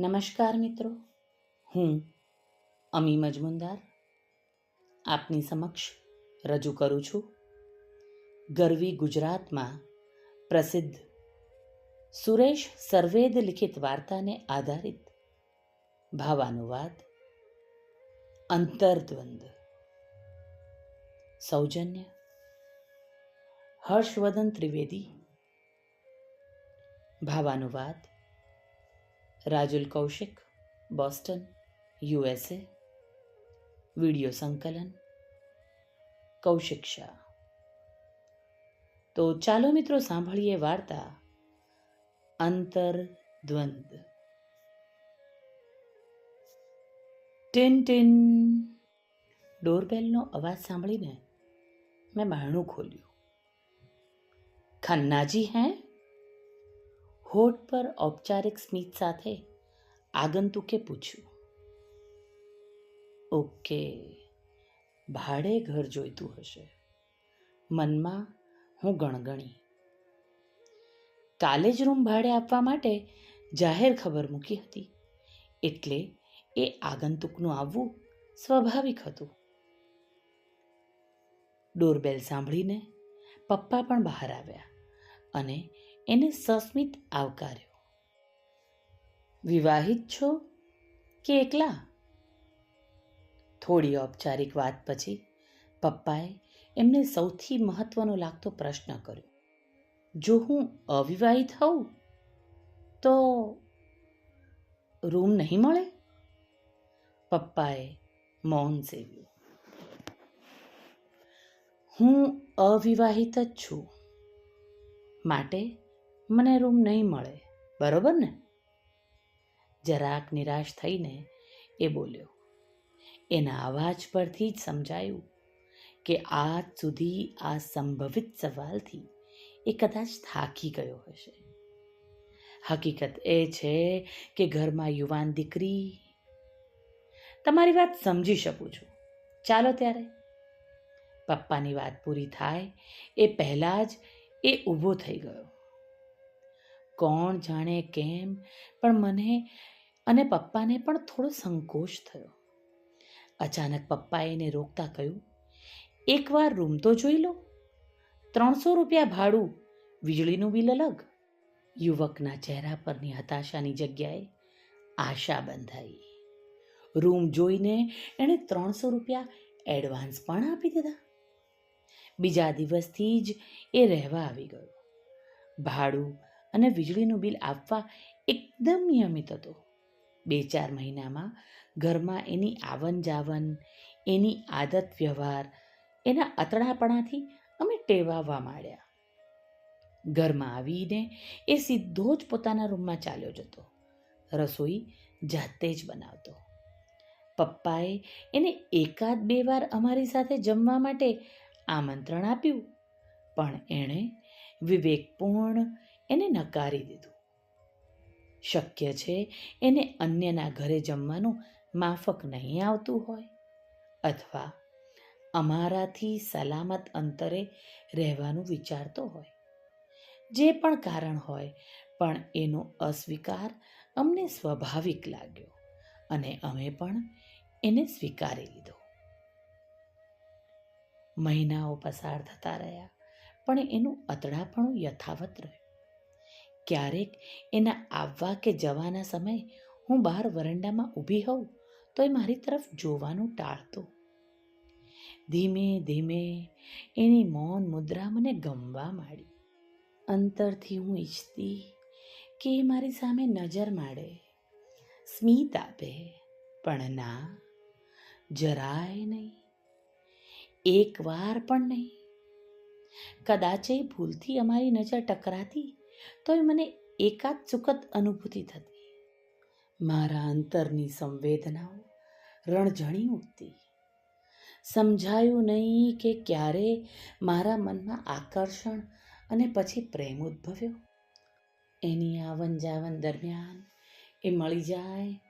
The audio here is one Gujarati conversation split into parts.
નમસ્કાર મિત્રો. હું અમી મજમુનદાર. આપની સમક્ષ રજૂ કરું છું. ગરવી ગુજરાતમાં પ્રસિદ્ધ સુરેશ સર્વેદ લિખિત વાર્તાને આધારિત ભાવાનુવાદ, અંતર્દ્વંદ, સૌજન્ય, હર્ષવર્ધન ત્રિવેદી, ભાવાનુવાદ Rajul Kaushik, Boston USA video સંકલન, કૌશિક શાહ. તો ચાલો મિત્રો સાંભળીએ વાર્તા અંતરદ્વંદ. Tin tin. ડોરબેલનો અવાજ સાંભળીને મેં બારણું ખોલ્યું. ખન્નાજી હે? હોઠ પર ઔપચારિક સ્મિત સાથે આગંતુકે પૂછ્યું, ઓકે, ભાડે ઘર જોઈતું હશે. મનમાં હું ગણગણી. કાલે જ રૂમ ભાડે આપવા માટે જાહેર ખબર મૂકી હતી, એટલે એ આગંતુકનું આવવું સ્વાભાવિક હતું. ડોરબેલ સાંભળીને પપ્પા પણ બહાર આવ્યા અને એને સસ્મિત આવકાર્યો. વિવાહિત છો કે એકલા? થોડી ઔપચારિક વાત પછી પપ્પાએ એમને સૌથી મહત્વનો લાગતો પ્રશ્ન કર્યો. જો હું અવિવાહિત હોઉં, તો રૂમ નહીં મળે? પપ્પાએ મૌન સેવ્યું. હું અવિવાહિત જ છું. માટે મને રૂમ નહીં મળે. બરોબર ને? જરાક નિરાશ થઈને એ બોલ્યો, એના અવાજ પરથી જ સમજાયું કે આજ સુધી આ સંભવિત સવાલથી એ કદાચ થાકી ગયો હશે. હકીકત એ છે કે ઘરમાં યુવાન દીકરી તમારી વાત સમજી શકું છું. ચાલો ત્યારે. પપ્પાની વાત પૂરી થાય એ પહેલાં જ એ ઊભો થઈ ગયો. કોણ જાણે કેમ? પણ મને અને પપ્પાને પણ થોડો સંકોચ થયો. અચાનક પપ્પાએ એને રોકતા કહ્યું, એકવાર રૂમ તો જોઈ લો. ત્રણસો રૂપિયા ભાડું, વીજળીનું બિલ અલગ. યુવકના ચહેરા પરની હતાશાની જગ્યાએ આશા બંધાઈ. રૂમ જોઈને એણે ત્રણસો રૂપિયા એડવાન્સ પણ આપી દીધા. બીજા દિવસથી જ એ રહેવા આવી ગયો. ભાડું અને વીજળીનું બિલ આપવા એકદમ નિયમિત હતો. બે ચાર મહિનામાં ઘરમાં એની આવન જાવન એની આદત વ્યવહાર, એના અતડાપણાથી અમે ટેવાવા માંડ્યા. ઘરમાં આવીને એ સીધો જ પોતાના રૂમમાં ચાલ્યો જતો. રસોઈ જાતે જ બનાવતો. પપ્પાએ એને એકાદ બે વાર અમારી સાથે જમવા માટે આમંત્રણ આપ્યું, પણ એણે વિવેકપૂર્ણ એને નકારી દીધું. શક્ય છે એને અન્યના ઘરે જમવાનું માફક નહીં આવતું હોય અથવા અમારાથી સલામત અંતરે રહેવાનું વિચારતો હોય. જે પણ કારણ હોય, પણ એનો અસ્વીકાર અમને સ્વાભાવિક લાગ્યો અને અમે પણ એને સ્વીકારી લીધો. મહિનાઓ પસાર થતા રહ્યા, પણ એનું અતડાપણું યથાવત રહ્યું. ક્યારેક એના આવવા કે જવાના સમયે હું બહાર વરંડામાં ઊભી હોઉં તો એ મારી તરફ જોવાનું ટાળતો. ધીમે ધીમે એની મૌન મુદ્રા મને ગમવા માંડી. અંતરથી હું ઈચ્છતી કે એ મારી સામે નજર માડે સ્મિત આપે, પણ ના, જરાય નહીં. એકવાર પણ નહીં. કદાચ એ ભૂલથી અમારી નજર ટકરાતી તોય મને એકાદ સુખદ અનુભૂતિ થતી. મારા અંતરની સંવેદનાઓ રણઝણી ઉઠતી સમજાયું નહીં કે ક્યારે મારા મનમાં આકર્ષણ અને પછી પ્રેમ ઉદ્ભવ્યો. એની આવન જાવન દરમિયાન એ મળી જાય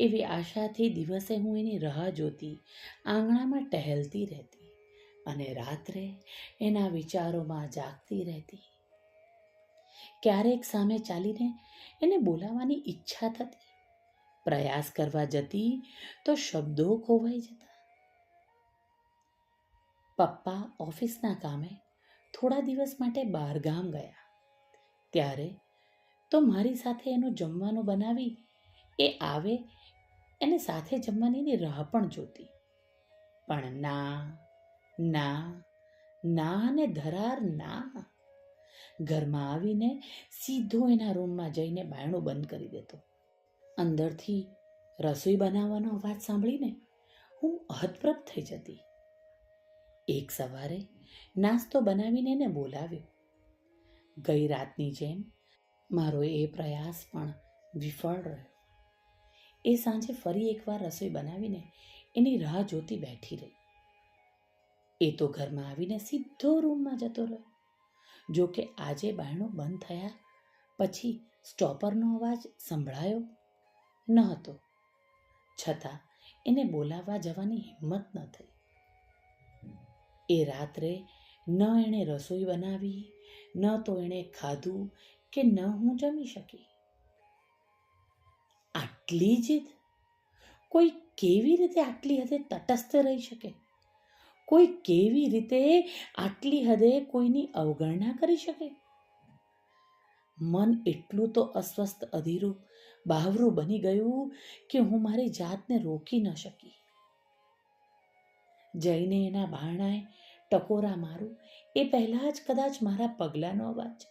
એવી આશાથી દિવસે હું એની રાહ જોતી, આંગણામાં ટહેલતી રહેતી અને રાત્રે એના વિચારોમાં જાગતી રહેતી. ક્યારેક સામે ચાલીને એને બોલાવવાની ઈચ્છા થતી. પ્રયાસ કરવા જતી તો શબ્દો ખોવાઈ જતા. પપ્પા ઓફિસના કામે થોડા દિવસ માટે બહારગામ ગયા. ત્યારે તો મારી સાથે એનું જમવાનું બનાવી એ આવે એને સાથે જમવાની રાહ પણ જોતી. પણ ના ના ના ને ધરાર ના. ઘરમાં આવીને સીધો એના રૂમમાં જઈને બાયણું બંધ કરી દેતો. અંદરથી રસોઈ બનાવવાનો અવાજ સાંભળીને હું હતપ્રભ થઈ જતી. એક સવારે નાસ્તો બનાવીને એને બોલાવ્યો. ગઈ રાતની જેમ મારો એ પ્રયાસ પણ વિફળ રહ્યો. એ સાંજે ફરી એકવાર રસોઈ બનાવીને એની રાહ જોતી બેઠી રહી. એ તો ઘરમાં આવીને સીધો રૂમમાં જતો રહ્યો. જો કે આજે બાયણું બંધ થયા પછી સ્ટોપરનો અવાજ સંભળાયો ન હતો. છતાં એને બોલાવવા જવાની હિંમત ન થઈ. એ રાત્રે ન એણે રસોઈ બનાવી, ન તો એણે ખાધું કે ન હું જમી શકી. આટલી જીદ કોઈ કેવી રીતે આટલી હદે તટસ્થ રહી શકે? કોઈ કેવી રીતે આટલી હદે કોઈની અવગણના કરી શકે? મન એટલું તો અસ્વસ્થ, અધીરું, બાવરું બની ગયું કે હું મારી જાતને રોકી ન શકી. જઈને એના બારણાએ ટકોરા મારું. એ પહેલાં જ કદાચ મારા પગલાંનો અવાજ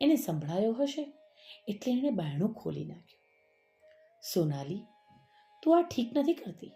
એને સંભળાયો હશે એટલે એણે બારણું ખોલી નાખ્યું. સોનાલી, તું આ ઠીક નથી કરતી.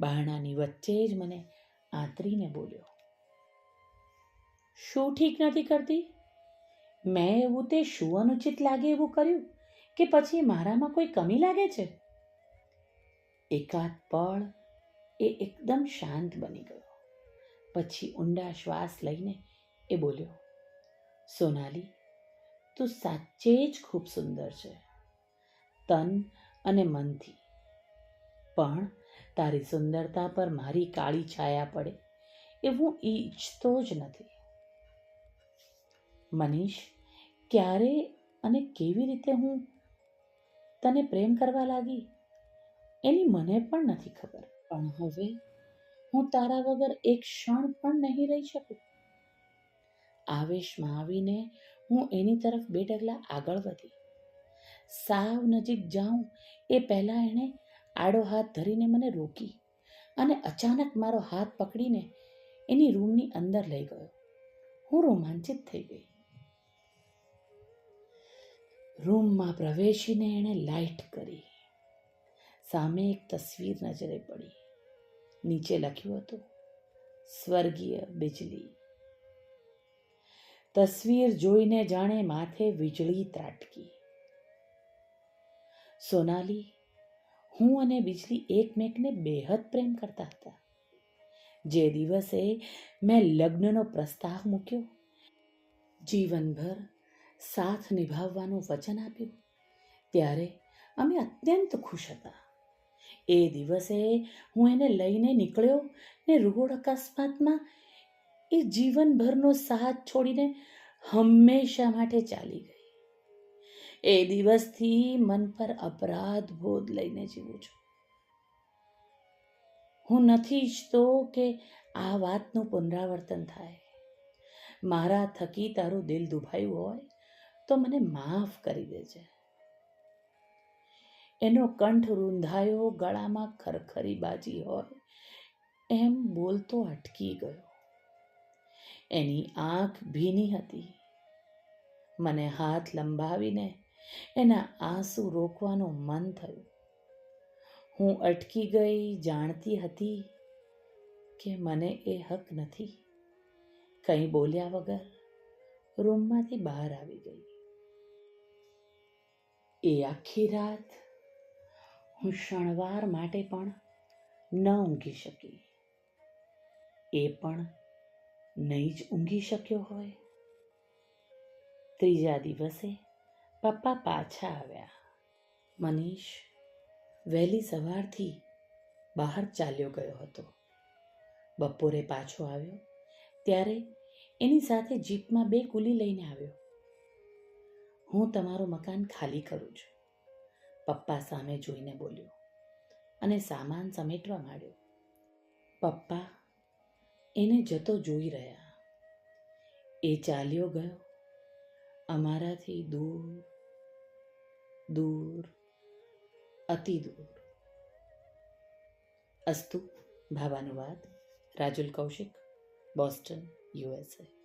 બારણાની વચ્ચે જ મને આંતરીને બોલ્યો, શું ઠીક નથી કરતી? મેં એવું તે શું અનુચિત લાગે એવું કર્યું કે પછી મારામાં કોઈ કમી લાગે છે? એકાદ પળ એ એકદમ શાંત બની ગયો. પછી ઊંડા શ્વાસ લઈને એ બોલ્યો, સોનાલી, તું સાચે જ ખૂબ સુંદર છે, તન અને મનથી. પણ તારી સુંદરતા પર મારી કાળી છાયા પડે, એ હું ઈચ્છતો જ નથી. મનીષ, ક્યારે અને કેવી રીતે હું તને પ્રેમ કરવા લાગી? એની મને પણ નથી ખબર. પણ હવે હું તારા વગર એક ક્ષણ પણ નહીં રહી શકું. આવેશમાં આવીને હું એની તરફ બે ડગલા આગળ વધી. સાવ નજીક જાઉં એ પહેલાં એણે આડો હાથ ધરીને મને રોકી અને અચાનક મારો હાથ પકડીને એની રૂમની અંદર લઈ ગયો. હું રોમાંચિત થઈ ગઈ. રૂમમાં પ્રવેશીને એણે લાઇટ કરી. સામે એક તસવીર નજરે પડી. નીચે લખ્યું હતું, સ્વર્ગીય બિજલી. તસવીર જોઈને જાણે માથે વીજળી ત્રાટકી. સોનાલી હું અને બિજલી એકમેકને બેહદ પ્રેમ કરતા હતા. જે દિવસે મેં લગ્નનો પ્રસ્તાવ મૂક્યો, જીવનભર સાથ નિભાવવાનું વચન આપ્યું, ત્યારે અમે અત્યંત ખુશ હતા. એ દિવસે હું એને લઈને નીકળ્યો ને રોડ અકસ્માતમાં એ જીવનભરનો સાથ છોડીને હંમેશા માટે ચાલી ગઈ. એ દિવસથી મન પર અપરાધ બોધ લઈને જીવું છું. હું નથી ઈચ્છતો કે આ વાતનું પુનરાવર્તન થાય. મારા થકી તારું દિલ દુભાયું હોય તો મને માફ કરી દેજે. એનો કંઠ રૂંધાયો, ગળામાં ખરખરી બાજી હોય, એમ બોલતો અટકી ગયો. એની આંખ ભીની હતી. મને હાથ લંબાવીને એના આંસુ રોકવાનું મન થયું. હું અટકી ગઈ, જાણતી હતી કે મને એ હક નથી. કંઈ બોલ્યા વગર રૂમમાંથી બહાર આવી ગઈ. એ આખી રાત હું શણવાર માટે પણ ન ઊંઘી શકી. એ પણ નહીં જ ઊંઘી શક્યો હોય. ત્રીજા દિવસે પપ્પા પાછા આવ્યા. મનીષ વહેલી સવારથી બહાર ચાલ્યો ગયો હતો. બપોરે પાછો આવ્યો, ત્યારે એની સાથે જીપમાં બે કુલી લઈને આવ્યો. હું તમારું મકાન ખાલી કરું છું, પપ્પા સામે જોઈને બોલ્યો અને સામાન સમેટવા માંડ્યો. પપ્પા એને જતો જોઈ રહ્યા. એ ચાલ્યો ગયો અમારાથી દૂર દૂર અતિ દૂર. અસ્તુ ભાવાનુવાદ રાજુલ કૌશિક બોસ્ટન યુએસએ.